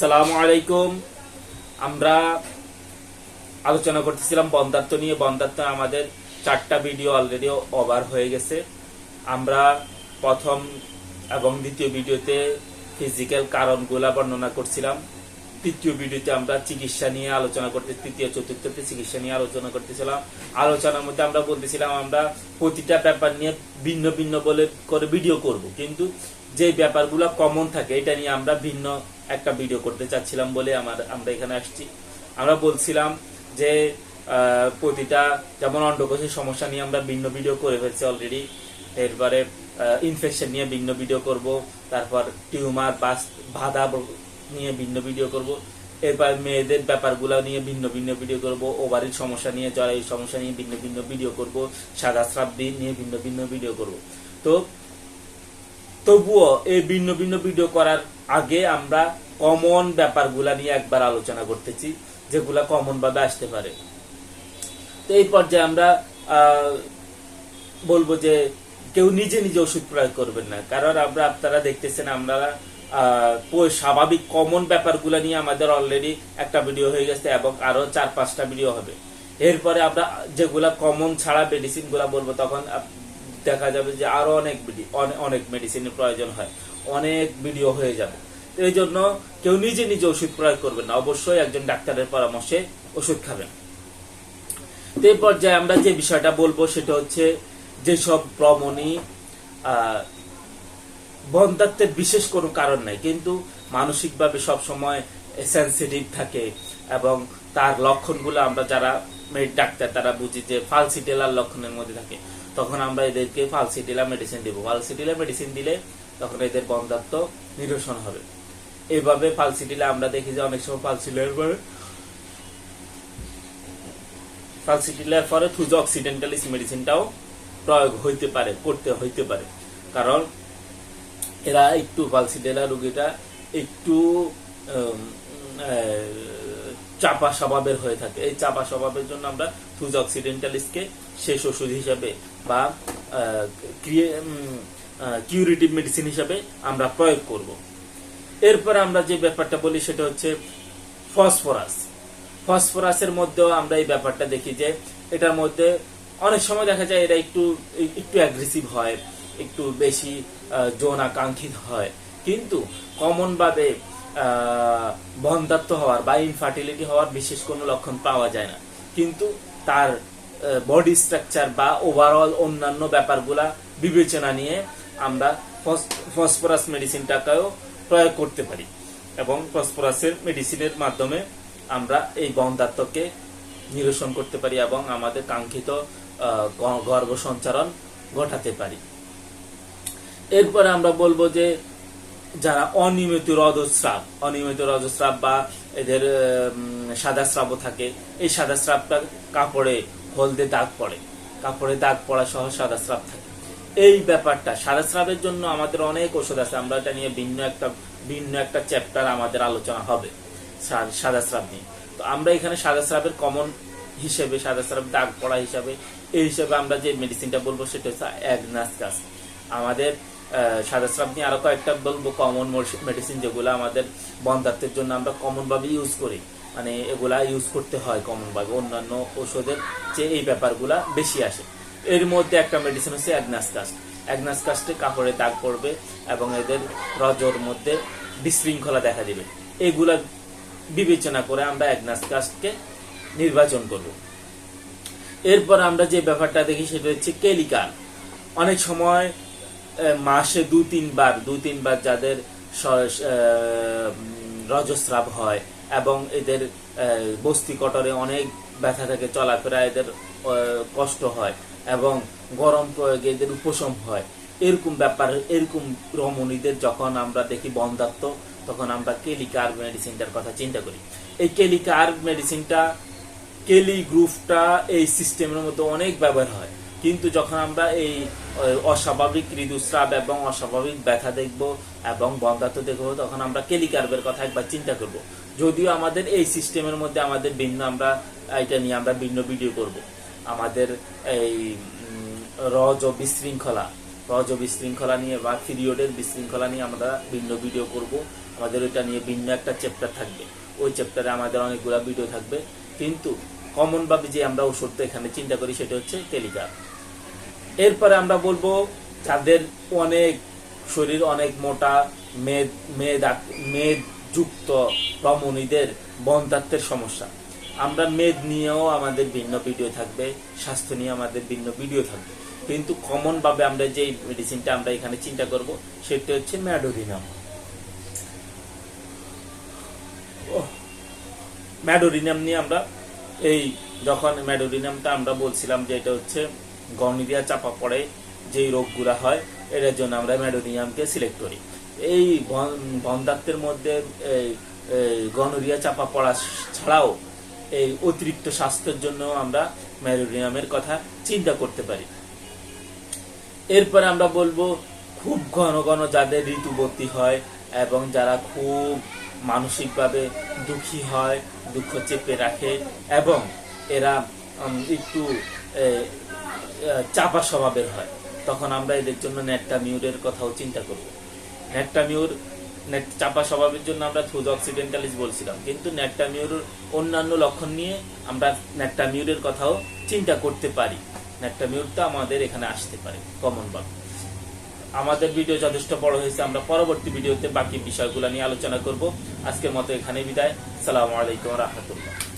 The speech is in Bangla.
আসসালামু আলাইকুম। আমরা আলোচনা করতেছিলাম বন্ধাত্ম নিয়ে। বন্ধাত্ম আমাদের চারটা ভিডিও অলরেডি ওভার হয়ে গেছে। আমরা প্রথম এবং দ্বিতীয় ভিডিওতে ফিজিক্যাল কারণগুলা বর্ণনা করছিলাম। তৃতীয় ভিডিওতে আমরা চিকিৎসা নিয়ে আলোচনা করতে, তৃতীয়, চতুর্থতে চিকিৎসা নিয়ে আলোচনা করতেছিলাম। আলোচনার মধ্যে আমরা বলতেছিলাম, আমরা প্রতিটা ব্যাপার নিয়ে ভিন্ন ভিন্ন বলে করে ভিডিও করব। কিন্তু যে ব্যাপারগুলো কমন থাকে, এটা নিয়ে আমরা ভিন্ন একটা ভিডিও করতে চাচ্ছিলাম বলে আমার, আমরা এখানে আসছি। আমরা বলছিলাম যে প্রতিটা যেমন অন্ডকোষের সমস্যা নিয়ে আমরা ভিন্ন ভিডিও করে ফেলছি অলরেডি এরপরে ইনফেকশন নিয়ে ভিন্ন ভিডিও করব, তারপর টিউমার বা বাধা নিয়ে ভিন্ন ভিডিও করব। এরপর মেয়েদের ব্যাপারগুলো নিয়ে ভিন্ন ভিন্ন ভিডিও করব ওভারির সমস্যা নিয়ে, জরায়ুর সমস্যা নিয়ে ভিন্ন ভিন্ন ভিডিও করব, সাদা স্রাব নিয়ে ভিন্ন ভিন্ন ভিডিও করব। তো, তবুও এই ভিন্ন ভিন্ন ভিডিও করার আগে আমরা কমন ব্যাপারগুলা নিয়ে একবার আলোচনা করতেছি, যেগুলা কমন ভাবে আসতে পারে। তো এই পর্যায়ে আমরা বলব যে কেউ নিজে নিজে ওষুধ প্রয়োগ করবেন না। কারণ আমরা, আপনারা দেখতেছেন, আমরা স্বাভাবিক কমন ব্যাপারগুলো নিয়ে আমাদের অলরেডি একটা ভিডিও হয়ে গেছে এবং আরও চার পাঁচটা ভিডিও হবে। এরপরে আমরা যেগুলা কমন ছাড়া মেডিসিনগুলা বলব, তখন দেখা যাবে যে আরও অনেক অনেক মেডিসিনের প্রয়োজন হয়। অনেক ভিডিও হয়ে যাবে। এই জন্য কেউ নিজে নিজে ওষুধ প্রয়োগ করবেন না। অবশ্যই একজন ডাক্তারের পরামর্শে ওষুধ খাবেন। এই পর্যায়ে আমরা যে বিষয়টা বলব সেটা হচ্ছে যেসব রমণী আহ, বন্ধাত্বের বিশেষ কোনো কারণ নাই। কিন্তু মানসিকভাবে সব সময় সেন্সিটিভ থাকে এবং তার লক্ষণগুলো আমরা যারা ডাক্তার তারা বুঝি যে ফালসিটেলার লক্ষণের মধ্যে থাকে। তখন আমরা এদেরকে ফালসিটেলা মেডিসিন দিব। ফালসিটেলা মেডিসিন দিলে তখন এদের বন্ধাত্ব নিরসন হবে। এইভাবে ফালসিটিলা আমরা দেখি যে অনেক সময় ফালসিটেলার পরে ফালসিটিলার পরে থুজো অক্সিডেন্টালিস মেডিসিনটাও প্রয়োগ হইতে পারে, করতে হইতে পারে। কারণ এরা একটু পালসিডেলা রোগীটা একটু চাপা স্বভাবের হয়ে থাকে। এই চাপা স্বভাবের জন্য আমরা থুজ অক্সিডেন্টালিসকে শেষ ওষুধ হিসাবে বা কিউরিটিভ মেডিসিন হিসাবে আমরা প্রয়োগ করব। এরপর আমরা যে ব্যাপারটা বলি সেটা হচ্ছে ফসফরাস। ফসফরাসের মধ্যেও আমরা এই ব্যাপারটা দেখি যে এটার মধ্যে অনেক সময় দেখা যায় এটা একটু একটু অ্যাগ্রেসিভ হয় একটু বেশি আহ, যৌন আকাঙ্ক্ষিত হয়। কিন্তু কমন ভাবে আহ, বন্ধাত্ম হওয়ার বা ইনফার্টিলিটি হওয়ার বিশেষ কোনো লক্ষণ পাওয়া যায় না। কিন্তু তার বডি স্ট্রাকচার বা ওভারঅল অন্যান্য ব্যাপারগুলা বিবেচনা নিয়ে আমরা ফসফরাস মেডিসিনটাকেও প্রয়োগ করতে পারি এবং ফসফরাসের মেডিসিনের মাধ্যমে আমরা এই বন্ধাত্মকে নিরসন করতে পারি এবং আমাদের কাঙ্ক্ষিত গর্ভ সঞ্চারণ ঘটাতে পারি। এরপরে আমরা বলব যে যারা অনিয়মিত রজস্রাব অনিয়মিত রজস্রাব বা এদের সাদা স্রাবও থাকে, এই সাদা স্রাবটা কাপড়ে হলদে দাগ পড়ে। কাপড়ে দাগ পড়া সহ সাদা স্রাব থাকে। এই ব্যাপারটা, সাদা স্রাবের জন্য আমাদের অনেক ওষুধ আছে, আমরা এটা নিয়ে ভিন্ন একটা ভিন্ন একটা চ্যাপ্টার আমাদের আলোচনা হবে, সাদা স্রাব নিয়ে। তো আমরা এখানে সাদা স্রাবের কমন হিসেবে, সাদা স্রাব দাগ পড়া হিসাবে, এই হিসেবে আমরা যে মেডিসিনটা বলব, সেটা হচ্ছে অ্যাগনাসকাস আমাদের আহ, সাদা স্রাব নিয়ে আরও কয়েকটা বলব কমন মেডিসিন যেগুলো আমাদের বন্ধাত্বের জন্য আমরা কমন ভাবে ইউজ করি। মানে এগুলা ইউজ করতে হয় কমন ভাবে অন্যান্য ওষুধের চেয়ে এই ব্যাপারগুলা বেশি আসে। এর মধ্যে একটা মেডিসিন হচ্ছে অ্যাগনাসকাস অ্যাগনাসকাস্টে কাপড়ে দাগ পড়বে এবং এদের রজর মধ্যে বিশৃঙ্খলা দেখা দেবে। এগুলা বিবেচনা করে আমরা অ্যাগনাসকাস্টকে নির্বাচন করব। এরপর আমরা যে ব্যাপারটা দেখি সেটা হচ্ছে কেলিকাল অনেক সময় মাসে দু, তিনবার দু, তিনবার যাদের রজস্রাব হয় এবং এদের বস্তি কটরে অনেক ব্যথা থাকে, চলাফেরা এদের কষ্ট হয় এবং গরম প্রয়োগে এদের উপশম হয়। এরকম ব্যাপার, এরকম রমণীদের যখন আমরা দেখি বন্ধাত্ম, তখন আমরা কেলিকার মেডিসিনটার কথা চিন্তা করি। এই কেলিকার মেডিসিনটা, কেলি গ্রুপটা এই সিস্টেমের মধ্যে অনেক ব্যবহার হয়। কিন্তু যখন আমরা এই অস্বাভাবিক ঋতুস্রাব এবং অস্বাভাবিক ব্যথা দেখব এবং বন্ধাত্ম দেখব, তখন আমরা কেলিকার্বের কথা একবার চিন্তা করব। যদিও আমাদের এই সিস্টেমের মধ্যে আমাদের ভিন্ন আমরা, এটা নিয়ে আমরা ভিন্ন ভিডিও করব। আমাদের এই রজ ও বিশৃঙ্খলা, রজ ও বিশৃঙ্খলা নিয়ে বা পিরিয়ডের বিশৃঙ্খলা নিয়ে আমরা ভিন্ন ভিডিও করব। আমাদের ওইটা নিয়ে ভিন্ন একটা চ্যাপ্টার থাকবে। ওই চ্যাপ্টারে আমাদের অনেকগুলো ভিডিও থাকবে। কিন্তু কমন ভাবে যে আমরা ওষুধটা এখানে চিন্তা করি, সেটা হচ্ছে টেলিগ্রাফ এরপরে আমরা বলব যাদের অনেক শরীর, অনেক মোটা, মেদ মেদ মেদ যুক্ত রমণীদের বন্ধাত্বের সমস্যা। আমরা মেদ নিয়েও আমাদের ভিন্ন ভিডিও থাকবে, স্বাস্থ্য নিয়ে আমাদের ভিন্ন ভিডিও থাকবে। কিন্তু কমন ভাবে আমরা যে মেডিসিনটা আমরা এখানে চিন্তা করব, সেটা হচ্ছে ম্যাডোরিনাম ম্যাডোরিনাম নিয়ে আমরা এই যখন ম্যাডোরিনামটা আমরা বলছিলাম যে এটা হচ্ছে গনিরিয়া চাপা পড়ে যেই রোগগুলা হয় এটার জন্য আমরা ম্যাডোরিনামকে সিলেক্ট করি। এই বন্ধাত্বের মধ্যে গনোরিয়া চাপা পড়া ছাড়াও এই অতিরিক্ত স্বাস্থ্যের জন্য আমরা ম্যাডোরিনামের কথা চিন্তা করতে পারি। এরপরে আমরা বলব, খুব ঘন ঘন যাদের ঋতুবতী হয় এবং যারা খুব মানসিকভাবে দুঃখী হয়, দুঃখ চেপে রাখে এবং এরা একটু চাপা স্বভাবের হয়। তখন আমরা এদের জন্য নেটটা মিউরের কথাও চিন্তা করব। মিউর চাপা স্বভাবের জন্য আমরা থুজ অক্সিডেন্টালিস বলছিলাম। কিন্তু নেটটা মিউর অন্যান্য লক্ষণ নিয়ে আমরা নেটটা মিউরের কথাও চিন্তা করতে পারি। নেটটা মিউরটা আমাদের এখানে আসতে পারে কমন ভাবে। আমাদের ভিডিও যথেষ্ট বড় হয়েছে, আমরা পরবর্তী ভিডিওতে বাকি বিষয়গুলো নিয়ে আলোচনা করব। আজকের মতো এখানে বিদায়। সালামু আলাইকুম রহমতুল্লাহ।